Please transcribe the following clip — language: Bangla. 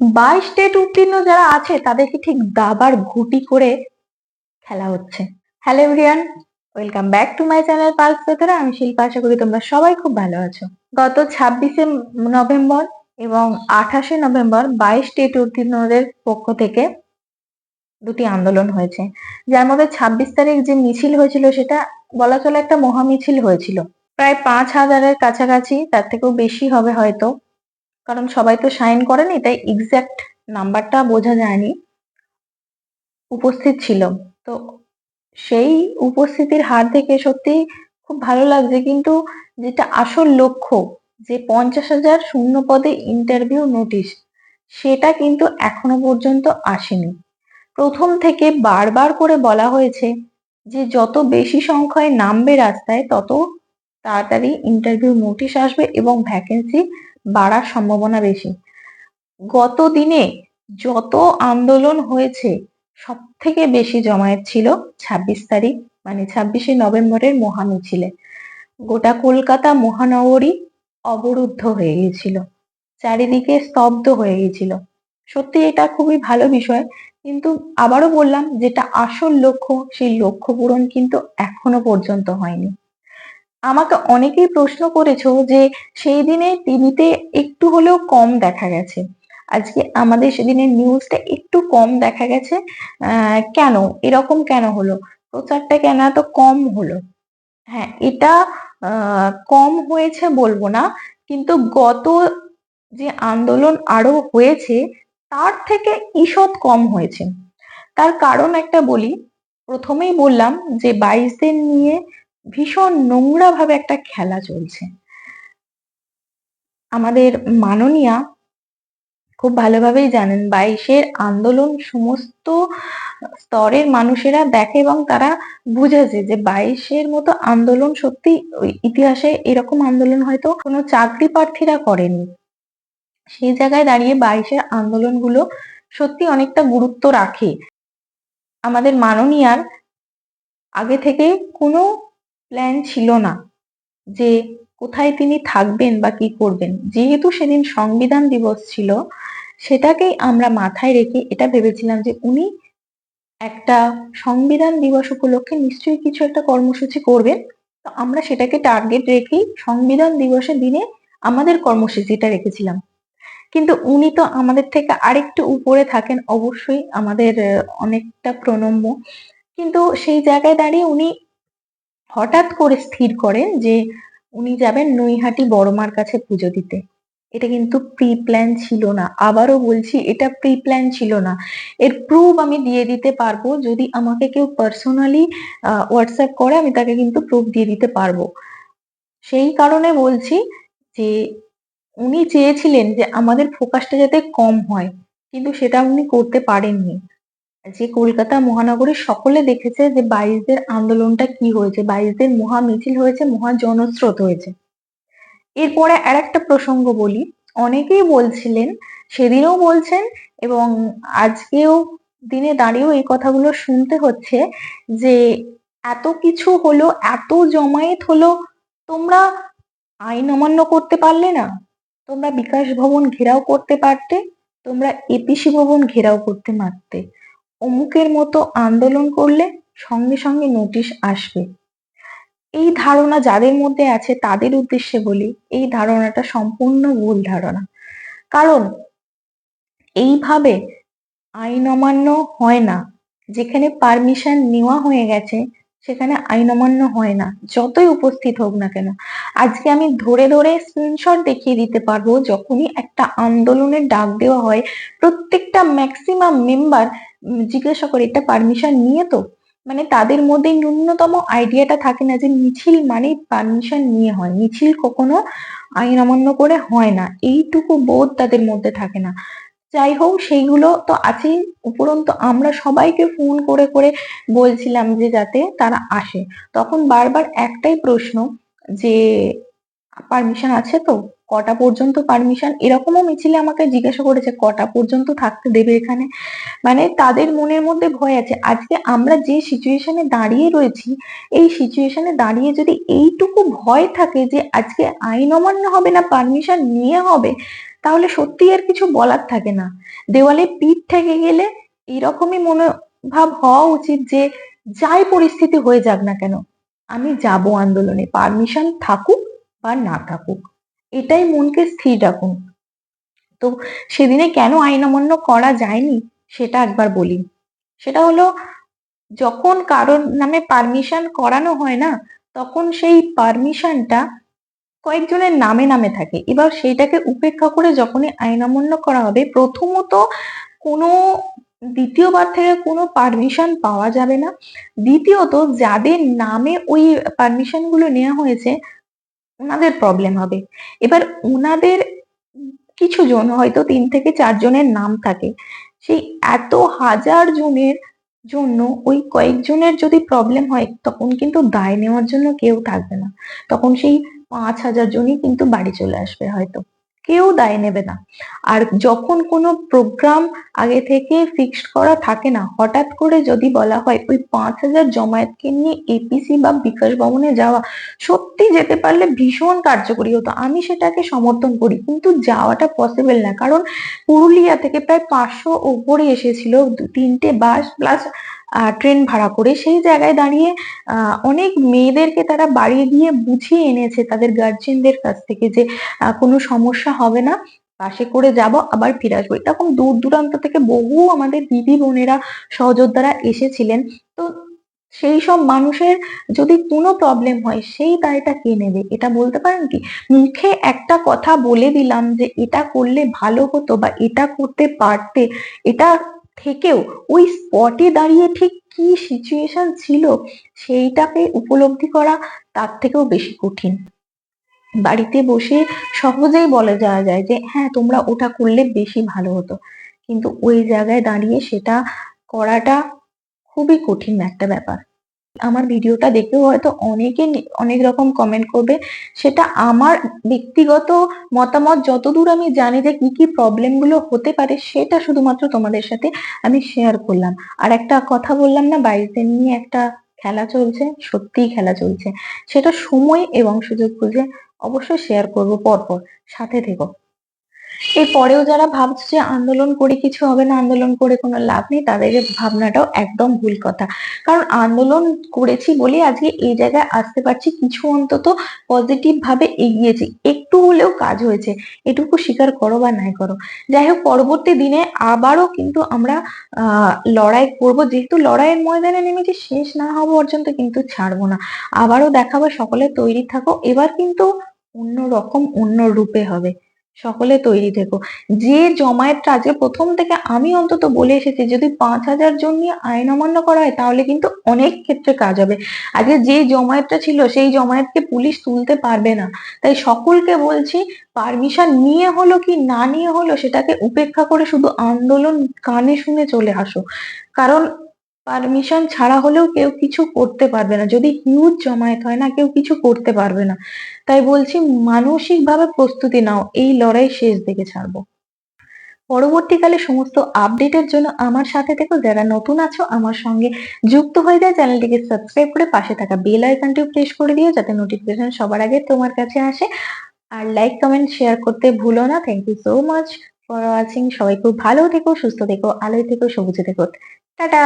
বাইশ স্টেট উত্তীর্ণ যারা আছে, তাদেরকে ঠিক দাবার ঘুটি করে খেলা হচ্ছে। Hello everyone welcome back to my channel pulse ভেতরে আমি শিল্পা, আশা করি তোমরা সবাই খুব ভালো আছো। গত ছাব্বিশে নভেম্বর এবং আঠাশে নভেম্বর বাইশ স্টেট উত্তীর্ণদের পক্ষ থেকে দুটি আন্দোলন হয়েছে। যার মধ্যে ছাব্বিশ তারিখ যে মিছিল হয়েছিল, সেটা বলা চলে একটা মহামিছিল হয়েছিল। প্রায় পাঁচ হাজারের কাছাকাছি, তার থেকেও বেশি হবে হয়তো। কারণ সবাই তো সাইন করেনি, তাই এক্স্যাক্ট নাম্বারটা বোঝা যায়নি। উপস্থিত ছিল। তো সেই উপস্থিতির হার থেকে সত্যি খুব ভালো লাগছে, কিন্তু যেটা আসল লক্ষ্য, যে পঞ্চাশ হাজার শূন্য পদে ইন্টারভিউ নোটিশ সেটা কিন্তু এখনও পর্যন্ত আসেনি। প্রথম থেকে বারবার করে বলা হয়েছে যে যত বেশি সংখ্যায় নামবে রাস্তায়, তত তাড়াতাড়ি ইন্টারভিউ নোটিশ আসবে এবং ভ্যাকেন্সি বাড়ার সম্ভাবনা বেশি। গত দিনে যত আন্দোলন হয়েছে সব থেকে বেশি জমায়েত ছিল ছাব্বিশ তারিখ মানে ছাব্বিশে নভেম্বরের মহামিছিলে গোটা কলকাতা মহানগরী অবরুদ্ধ হয়ে গিয়েছিল। চারিদিকে স্তব্ধ হয়ে গিয়েছিল। সত্যি এটা খুবই ভালো বিষয়, কিন্তু আবারও বললাম, যেটা আসল লক্ষ্য, সেই লক্ষ্য পূরণ কিন্তু এখনও পর্যন্ত হয়নি। আমাকে অনেকেই প্রশ্ন করেছ যে সেই দিনে টিভিতে একটু হলেও কম দেখা গেছে। আজকে আমাদের সেদিনের নিউজটা একটু কম দেখা গেছে। কেন? এরকম কেন হলো? প্রচারটা কেন এত কম হলো? হ্যাঁ এটা কম হয়েছে বলব না, কিন্তু গত যে আন্দোলন আরও হয়েছে, তার থেকে ঈষৎ কম হয়েছে। তার কারণ একটা বলি, প্রথমেই বললাম যে বাইশদের নিয়ে ভীষণ নোংরা ভাবে একটা খেলা চলছে। আমাদের মাননীয়া খুব ভালোভাবেই জানেন, বাইশের আন্দোলন সমস্ত স্তরের মানুষেরা দেখে এবং তারা বুঝেছে যে বাইশের মতো আন্দোলন সত্যি ইতিহাসে এরকম আন্দোলন হয়তো কোনো চাকরি প্রার্থীরা করেনি। সেই জায়গায় দাঁড়িয়ে বাইশের আন্দোলনগুলো সত্যি অনেকটা গুরুত্ব রাখে। আমাদের মাননীয়ার আগে থেকে কোনো প্ল্যান ছিল না যে কোথায় তিনি থাকবেন বা কি করবেন। যেহেতু সেদিন সংবিধান দিবস ছিল, সেটাকেই আমরা মাথায় রেখে এটা ভেবেছিলাম যে উনি একটা সংবিধান দিবস উপলক্ষে নিশ্চয়ই কিছু একটা কর্মসূচি করবেন। তো আমরা সেটাকে টার্গেট রেখেই সংবিধান দিবসের দিনে আমাদের কর্মসূচিটা রেখেছিলাম। কিন্তু উনি তো আমাদের থেকে আরেকটু উপরে থাকেন, অবশ্যই আমাদের অনেকটা প্রণম্য। কিন্তু সেই জায়গায় দাঁড়িয়ে উনি হঠাৎ করে স্থির করেন যে উনি যাবেন নৈহাটি বড়মার কাছে পুজো দিতে। এটা কিন্তু প্রি প্ল্যান ছিল না। আবারও বলছি, এটা প্রি প্ল্যান ছিল না। এর প্রুফ আমি দিয়ে দিতে পারব। যদি আমাকে কেউ পার্সোনালি হোয়াটসঅ্যাপ করে, আমি তাকে কিন্তু প্রুফ দিয়ে দিতে পারব। সেই কারণে বলছি যে, উনি চেয়েছিলেন যে আমাদের ফোকাসটা যাতে কম হয়। কিন্তু সেটা উনি করতে পারেননি। যে কলকাতা মহানগরীর সকলে দেখেছে যে বাইশদের আন্দোলনটা কি হয়েছে, বাইশদের মহা মিছিল হয়েছে, মহা জনস্রোত হয়েছে। এরপরে আর একটা প্রসঙ্গ বলি। অনেকেই বলছিলেন, সেদিনও বলছেন এবং আজকেও দিনে দাঁড়িয়েও এই কথাগুলো শুনতে হচ্ছে যে এত কিছু হলো, এত জমায়েত হলো, তোমরা আইন অমান্য করতে পারলে না। তোমরা বিকাশ ভবন ঘেরাও করতে পারতে, তোমরা এপিসি ভবন ঘেরাও করতে পারতে। অমুকের মতো আন্দোলন করলে সঙ্গে সঙ্গে নোটিশ আসবে। এই ধারণা যাদের মধ্যে আছে তাদের উদ্দেশ্যে বলি, এই ধারণাটা সম্পূর্ণ ভুল ধারণা। কারণ এইভাবে আইন অমান্য হয় না। যেখানে পারমিশন নেওয়া হয়ে গেছে, সেখানে আইন অমান্য হয় না। যতই উপস্থিত হোক না কেন। আজকে আমি ধরে ধরে স্ক্রিনশট দেখিয়ে দিতে পারব, যখনই একটা আন্দোলনের ডাক দেওয়া হয়, প্রত্যেকটা ম্যাক্সিমাম মেম্বার জিজ্ঞাসা করে, এটা পারমিশন নিয়ে তো? মানে তাদের মধ্যে ন্যূনতম আইডিয়াটা থাকে না যে মিছিল মানে পারমিশন নিয়ে হয়। মিছিল কখনো আইন অমান্য করে হয় না। এইটুকু বোধ তাদের মধ্যে থাকে না। যাই হোক, সেইগুলো তো আছেই। উপরন্তু আমরা সবাইকে ফোন করে করে বলছিলাম যে যাতে তারা আসে। তখন বারবার একটাই প্রশ্ন যে পারমিশন আছে তো? কটা পর্যন্ত পারমিশন এরকমও মিছিলে আমাকে জিজ্ঞাসা করেছে, কটা পর্যন্ত থাকতে দেবে এখানে? মানে তাদের মনের মধ্যে ভয় আছে। আজকে আমরা যে সিচুয়েশনে দাঁড়িয়ে রয়েছি, এই সিচুয়েশনে দাঁড়িয়ে যদি এইটুকু ভয় থাকে যে আজকে আইন অমান্য হবে না পারমিশন নিয়ে হবে, তাহলে সত্যি আর কিছু বলার থাকে না। দেওয়ালে পিঠ থেকে গেলে এরকমই মনোভাব হওয়া উচিত যে যাই পরিস্থিতি হয়ে যাক না কেন, আমি যাব আন্দোলনে। পারমিশন থাকুক বা না থাকুক। এটাই মনকে স্থির রাখুন। তো সেদিনে কেন আইন অমান্য করা যায়নি সেটা একবার বলি। সেটা হলো, যখন কারোর নামে পারমিশন করানো হয় না, তখন সেই পারমিশনটা কয়েকজনের নামে নামে থাকে। এবার সেইটাকে উপেক্ষা করে যখনই আইন অমান্য করা হবে, প্রথমত কোনো দ্বিতীয়বার থেকে কোনো পারমিশন পাওয়া যাবে না। দ্বিতীয়ত, যাদের নামে ওই পারমিশনগুলো নেওয়া হয়েছে ওনাদের প্রবলেম হবে। এবার ওনাদের কিছু জন, হয়তো তিন থেকে চারজনের নাম থাকে, সেই এত হাজার জনের জন্য ওই কয়েকজনের যদি প্রবলেম হয়, তখন কিন্তু দায় নেওয়ার জন্য কেউ থাকবে না। তখন সেই পাঁচ হাজার জনই কিন্তু বাড়ি চলে আসবে হয়তো। কেউ দায় নেবে না। আর যখন কোনো প্রোগ্রাম আগে থেকে ফিক্সড করা থাকে না, হঠাৎ করে যদি বলা হয় ওই পাঁচ হাজার জমায়েতকে নিয়ে এপিসি বা বিকাশ ভবনে যাওয়া সত্যি যেতে পারলে ভীষণ কার্যকরী হতো। আমি সেটাকে সমর্থন করি, কিন্তু যাওয়াটা পসিবল না। কারণ পুরুলিয়া থেকে প্রায় পাঁচশো ওপরে এসেছিল তিনটে বাস প্লাস ট্রেন ভাড়া করে সেই জায়গায় দাঁড়িয়ে অনেক মেয়েদেরকে তারা বাড়ি দিয়ে বুঝিয়ে এনেছে তাদের গার্জেনদের কাছ থেকে যে কোনো সমস্যা হবে না, বাসে করে যাব, আবার ফিরে আসব। এরকম দূর দূরান্ত থেকে বহু আমাদের দিদি বোনেরা, সহযোদ্ধারা এসেছিলেন। তো সেই সব মানুষের যদি কোনো প্রবলেম হয়, সেই দায়টা কে নেবে? এটা বলতে পারেন কি? মুখে একটা কথা বলে দিলাম যে, এটা করলে ভালো হতো বা এটা করতে পারতে, এটা থেকেও ওই স্পটে দাঁড়িয়ে ঠিক কি সিচুয়েশন ছিল সেইটাকে উপলব্ধি করা তার থেকেও বেশি কঠিন। বাড়িতে বসে সহজেই বলে যাওয়া যায় যে হ্যাঁ তোমরা ওটা করলে বেশি ভালো হতো। কিন্তু ওই জায়গায় দাঁড়িয়ে সেটা করাটা খুবই কঠিন একটা ব্যাপার। আমার ভিডিওটা দেখেও হয়তো অনেকে অনেক রকম কমেন্ট করবে। সেটা আমার ব্যক্তিগত মতামত, যতদূর আমি জানি যে কি কি প্রবলেমগুলো হতে পারে, সেটা শুধুমাত্র তোমাদের সাথে আমি শেয়ার করলাম। আর একটা কথা বললাম না দিন নিয়ে একটা খেলা চলছে, সত্যিই খেলা চলছে। সেটা সময় এবং সুযোগ বুঝে অবশ্যই শেয়ার করব পরপর। সাথে থেকো। এর পরেও যারা ভাবছে যে আন্দোলন করে কিছু হবে না, আন্দোলন করে কোনো লাভ নেই, তাদের ভাবনাটাও একদম ভুল কথা। কারণ আন্দোলন করেছি বলে আজকে এই জায়গায় আসতে পারছি, কিছু অন্তত পজিটিভ ভাবে এগিয়েছি। একটু হলেও কাজ হয়েছে। এটুকু স্বীকার করো বা নাই করো। যাই হোক, পরবর্তী দিনে আবারও কিন্তু আমরা লড়াই করব। যেহেতু লড়াইয়ের ময়দানে নেমেছি, শেষ না হওয়া পর্যন্ত কিন্তু ছাড়বো না। আবারও দেখাবো, সকলে তৈরি থাকো। এবার কিন্তু অন্য রকম অন্য রূপে হবে। সকলে তৈরি থেকো। যে জমায়েতটা আজকে প্রথম থেকে আমি অন্তত বলে এসেছি, যদি পাঁচ হাজার জন নিয়ে আইন অমান্য করা হয়, তাহলে কিন্তু অনেক ক্ষেত্রে কাজ হবে। আজকে যে জমায়েতটা ছিল, সেই জমায়েতকে পুলিশ তুলতে পারবে না। তাই সকলকে বলছি, পারমিশন নিয়ে হলো কি না নিয়ে হলো, সেটাকে উপেক্ষা করে শুধু আন্দোলন কানে শুনে চলে আসো। কারণ পারমিশন ছাড়া হলেও কেউ কিছু করতে পারবে না। যদি হিউজ জমায়েত হয় না, কেউ কিছু করতে পারবে না। তাই বলছি, মানসিকভাবে প্রস্তুতি নাও। এই লড়াই শেষ দিকে ছাড়বো। পরবর্তীকালে সমস্ত আপডেটের জন্য আমার সাথে থেকো। যারা নতুন আছো, আমার সঙ্গে যুক্ত হয়ে যায় চ্যানেলটিকে সাবস্ক্রাইব করে পাশে থাকা বেল আইকনটিও প্রেস করে দিও, যাতে নোটিফিকেশন সবার আগে তোমার কাছে আসে। আর লাইক কমেন্ট শেয়ার করতে ভুলো না। Thank you so much for watching সবাই খুব ভালো থেকো, সুস্থ থেকো, আলোয় থেকো, সবুজে থেকো। টাটা!